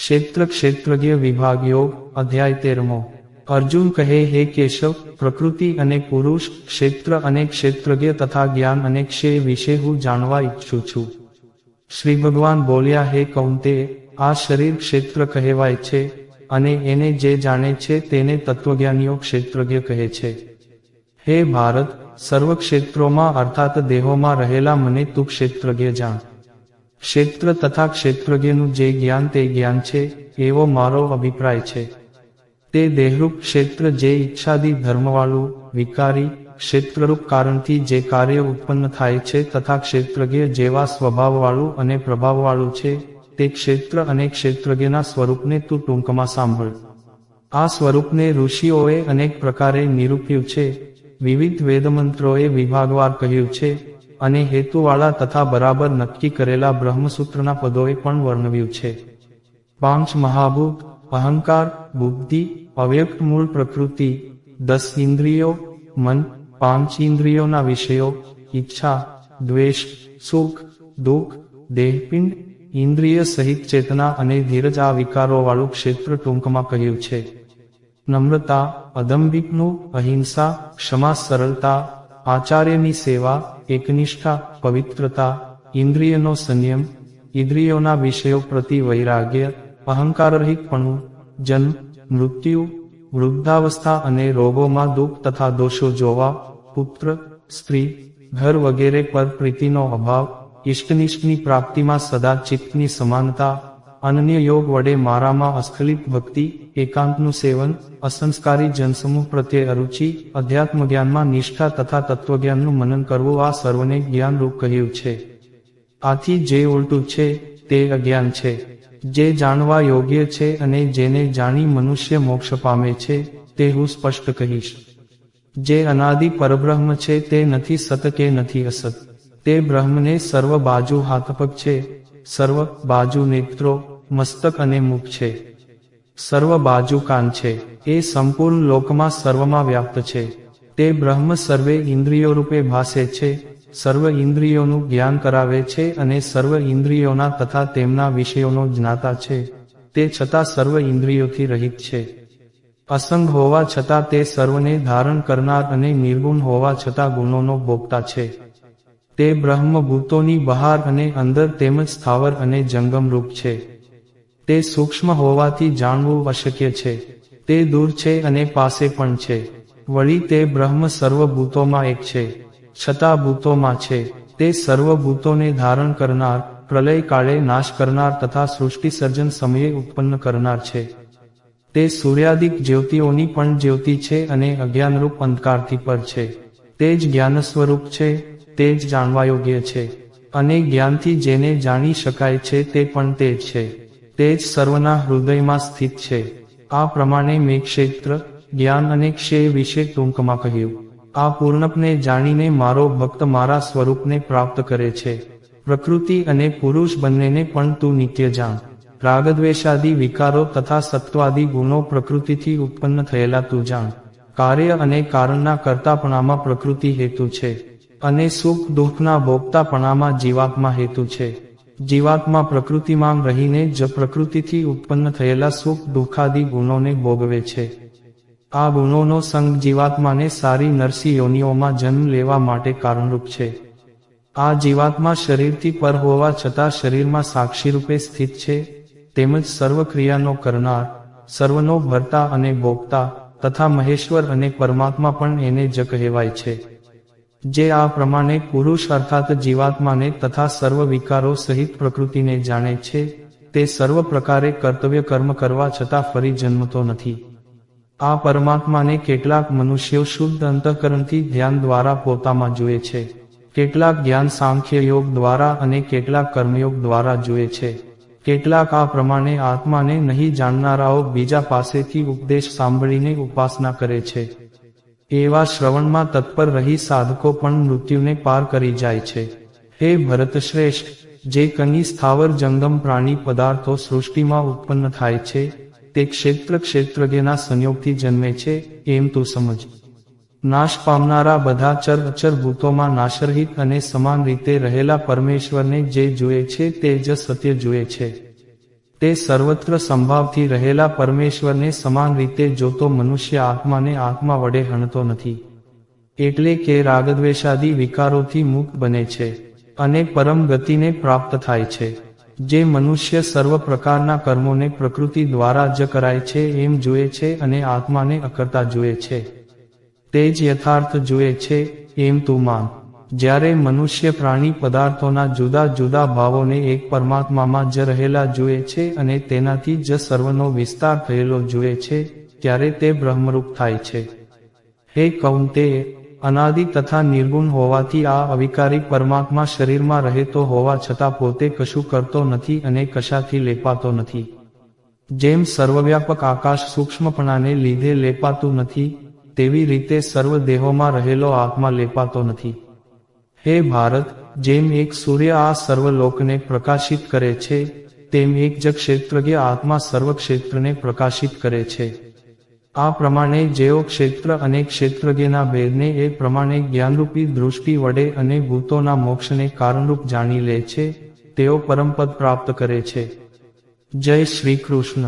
ક્ષેત્ર ક્ષેત્રજ્ઞ વિભાગ યોગ અધ્યાય તેરમો. અર્જુન કહે, હે કેશવ, પ્રકૃતિ અને પુરુષ, ક્ષેત્ર અને ક્ષેત્રજ્ઞ તથા જ્ઞાન અને ક્ષેય વિશે હું જાણવા ઈચ્છું છું. શ્રી ભગવાન બોલ્યા, હે કૌંતે, આ શરીર ક્ષેત્ર કહેવાય છે અને એને જે જાણે છે તેને તત્વજ્ઞાનીઓ ક્ષેત્રજ્ઞ કહે છે. હે ભારત, સર્વ ક્ષેત્રોમાં અર્થાત દેહોમાં રહેલા મને તું ક્ષેત્રજ્ઞ જાણ. ક્ષેત્ર તથા ક્ષેત્રજ્ઞનું જે જ્ઞાન તે જ્ઞાન છે, એવો મારો અભિપ્રાય છે. તે દેહરૂપ ક્ષેત્ર જે ઈચ્છાદી ધર્મવાળું, વિકારી, ક્ષેત્રરૂપ કારણથી જે કાર્ય ઉત્પન્ન થાય છે તથા ક્ષેત્રજ્ઞ જેવા સ્વભાવવાળું અને પ્રભાવવાળું છે, તે ક્ષેત્ર અને ક્ષેત્રજ્ઞના સ્વરૂપને તું ટૂંકમાં સાંભળ. આ સ્વરૂપને ઋષિઓએ અનેક પ્રકારે નિરૂપ્યું છે. વિવિધ વેદમંત્રોએ વિભાગવાર કહ્યું છે અને હેતુવાળા તથા બરાબર નક્કી કરેલા બ્રહ્મસૂત્રના પદોએ પણ વર્ણવ્યું છે. પાંચ મહાભૂત અહંકાર, બુદ્ધિ, અવ્યક્ત મૂળ પ્રકૃતિ, દસ ઇન્દ્રિયો, મન, પાંચ ઇન્દ્રિયોના વિષયો, ઈચ્છા, દ્વેષ, સુખ, દુઃખ, દેહપિંડ, ઇન્દ્રિય સહિત ચેતના અને ધીરજ આ વિકારોવાળું ક્ષેત્ર ટૂંકમાં કહ્યું છે. નમ્રતા અદંબિકનું અહિંસા, ક્ષમા, સરળતા, આચાર્યની સેવા એકનિષ્ઠા, પવિત્રતા, ઇન્દ્રિયનો સંયમ, ઇન્દ્રિયોના વિષયો પ્રતિ વૈરાગ્ય, અહંકારરહિતપણું, જન્મ, મૃત્યુ, વૃદ્ધાવસ્થા અને રોગોમાં દુઃખ તથા દોષો જોવા, પુત્ર, સ્ત્રી, ઘર વગેરે પર પ્રીતિનો અભાવ ઇષ્ટનિષ્ઠની પ્રાપ્તિમાં સદા ચિત્તની સમાનતા, અનન્ય યોગ વડે મારામાં અસ્ખલિત ભક્તિ એકાંતનું સેવન, અસંસ્કારી જનસમૂહ પ્રત્યે અરુચિ, અધ્યાત્મ જ્ઞાનમાં નિષ્ઠા તથા તત્વજ્ઞાનનું મનન કરવું આ સર્વને જ્ઞાનરૂપ કહ્યું છે. આથી જે ઉલટું છે, તે અજ્ઞાન છે. જે જાણવા યોગ્ય છે અને જેને જાણી મનુષ્ય મોક્ષ પામે છે, તે હું સ્પષ્ટ કહીશ. જે અનાદિ પરબ્રહ્મ છે, તે નથી સત કે નથી અસત. તે બ્રહ્મને સર્વ બાજુ હાથપગ છે, સર્વ બાજુ નેત્રો, મસ્તક અને મુખ છે. સર્વ બાજુ કાન છે. એ સંપૂર્ણ લોકમાં સર્વમાં વ્યાપ્ત છે. તે બ્રહ્મ સર્વે ઇન્દ્રિયો રૂપે ભાસે છે. સર્વ ઇન્દ્રિયોનું જ્ઞાન કરાવે છે અને સર્વ ઇન્દ્રિયોના તથા તેમના વિષયોનો જ્ઞાતા છે. તે છતાં સર્વ ઇન્દ્રિયોથી રહિત છે. અસંગ હોવા છતાં તે સર્વને ધારણ કરનાર અને નિર્ગુણ હોવા છતાં ગુણોનો ભોગતા છે. તે બ્રહ્મ ભૂતોની બહાર અને અંદર તેમજ સ્થાવર અને જંગમ રૂપ છે. તે સૂક્ષ્મ હોવાથી જાણવું અશક્ય છે. તે દૂર છે અને પાસે પણ છે. વળી તે બ્રહ્મ સર્વભૂતોમાં એક છે. છતાં ભૂતોમાં છે. તે સર્વભૂતોને ધારણ કરનાર, પ્રલય કાળે નાશ કરનાર તથા સૃષ્ટિ સર્જન સમયે ઉત્પન્ન કરનાર છે. તે સૂર્યાદિક જ્યોતિઓની પણ જ્યોતિ છે અને અજ્ઞાનરૂપ અંધકારથી પર છે. તે જ જ્ઞાન સ્વરૂપ છે, તે જ જાણવા યોગ્ય છે. અને જ્ઞાનથી જેને જાણી શકાય છે તે પણ તે છે. તે જ સર્વના હૃદયમાં સ્થિત છે. આ પ્રમાણે મેં ક્ષેત્ર, જ્ઞાન અને ક્ષય વિશે ટૂંકમાં કહ્યું. આ પૂર્ણપને જાણીને મારો ભક્ત મારા સ્વરૂપને પ્રાપ્ત કરે છે. પ્રકૃતિ અને પુરુષ બંનેને પણ તું નિત્ય જાણ. રાગદ્વેષાદી વિકારો તથા સત્વાદી ગુણો પ્રકૃતિથી ઉત્પન્ન થયેલા તું જાણ. કાર્ય અને કારણના કરતાપણામાં પ્રકૃતિ હેતુ છે. અને સુખ દુઃખના ભોગતાપણામાં જીવાત્મા હેતુ છે. જીવાત્મા પ્રકૃતિમાં રહીને જ પ્રકૃતિથી ઉત્પન્ન થયેલા સુખ દુઃખાદિ ગુણોને ભોગવે છે. આ ગુણોનો સંગ જીવાત્માને સારી નરસી યોનિઓમાં જન્મ લેવા માટે કારણરૂપ છે. આ જીવાત્મા શરીરથી પર હોવા છતાં શરીરમાં સાક્ષી રૂપે સ્થિત છે. તેમજ સર્વ ક્રિયાનો કરનાર, સર્વનો ભરતા અને ભોગતા, તથા મહેશ્વર અને પરમાત્મા પણ એને જ કહેવાય છે. જે આ પ્રમાણે પુરુષ અર્થાત જીવાત્માને તથા સર્વ વિકારો સહિત પ્રકૃતિને જાણે છે, તે સર્વ પ્રકારે કર્તવ્ય કર્મ કરવા છતાં ફરી જન્મતો નથી. આ પરમાત્માને કેટલાક મનુષ્યો શુદ્ધ અંતઃકરણથી ધ્યાન દ્વારા પોતામાં જુએ છે, કેટલાક જ્ઞાન સાંખ્ય યોગ દ્વારા અને કેટલાક કર્મયોગ દ્વારા જુએ છે. કેટલાક આ પ્રમાણે આત્માને નહીં જાણનારાઓ બીજા પાસેથી ઉપદેશ સાંભળીને ઉપાસના કરે છે. એવા શ્રવણમાં તત્પર રહી સાધકો પણ મૃત્યુને પાર કરી જાય છે. હે ભરતશ્રેષ્ઠ જે કની સ્થાવર જંગમ પ્રાણી પદાર્થો સૃષ્ટિમાં ઉત્પન્ન થાય છે, તે ક્ષેત્ર ક્ષેત્રજ્ઞના સંયોગથી જન્મે છે, એમ તું સમજ. નાશ પામનારા બધા ચર અચર ભૂતોમાં નાશરહિત અને સમાન રીતે રહેલા પરમેશ્વરને જે જુએ છે તે જ સત્ય જુએ છે. તે સર્વત્ર સંભાવથી રહેલા પરમેશ્વરને સમાન રીતે જોતો મનુષ્ય આત્માને આત્મા વડે હણતો નથી. એટલે કે રાગદ્વેષાદી વિકારોથી મુક્ત બને છે અને પરમ ગતિને પ્રાપ્ત થાય છે. જે મનુષ્ય સર્વ પ્રકારના કર્મોને પ્રકૃતિ દ્વારા જ કરાય છે એમ જુએ છે અને આત્માને અકર્તા જુએ છે. તે જ યથાર્થ જુએ છે, એમ તું માન. જ્યારે મનુષ્ય પ્રાણી પદાર્થોના જુદા જુદા ભાવોને એક પરમાત્મામાં જ રહેલા જુએ છે અને તેનાથી જ સર્વનો વિસ્તાર થયેલો જુએ છે, ત્યારે તે બ્રહ્મરૂપ થાય છે. હે કૌંતે અનાદિ તથા નિર્ગુણ હોવાથી આ અવિકારી પરમાત્મા શરીરમાં રહેતો હોવા છતાં પોતે કશું કરતો નથી અને કશાથી લેપાતો નથી. જેમ સર્વવ્યાપક આકાશ સૂક્ષ્મપણાને લીધે લેપાતું નથી, તેવી રીતે સર્વ દેહોમાં રહેલો આત્મા લેપાતો નથી. હે ભારત, જેમ એક સૂર્ય આ સર્વ લોકને પ્રકાશિત કરે છે, તેમ એક જ ક્ષેત્રજ્ઞ આત્મા સર્વ ક્ષેત્રને પ્રકાશિત કરે છે. આ પ્રમાણે જેઓ ક્ષેત્ર અને ક્ષેત્રજ્ઞના ભેદને એ પ્રમાણે જ્ઞાનરૂપી દૃષ્ટિ વડે અને ભૂતોના મોક્ષને કારણરૂપ જાણી લે છે, તેઓ પરમપદ પ્રાપ્ત કરે છે. જય શ્રી કૃષ્ણ.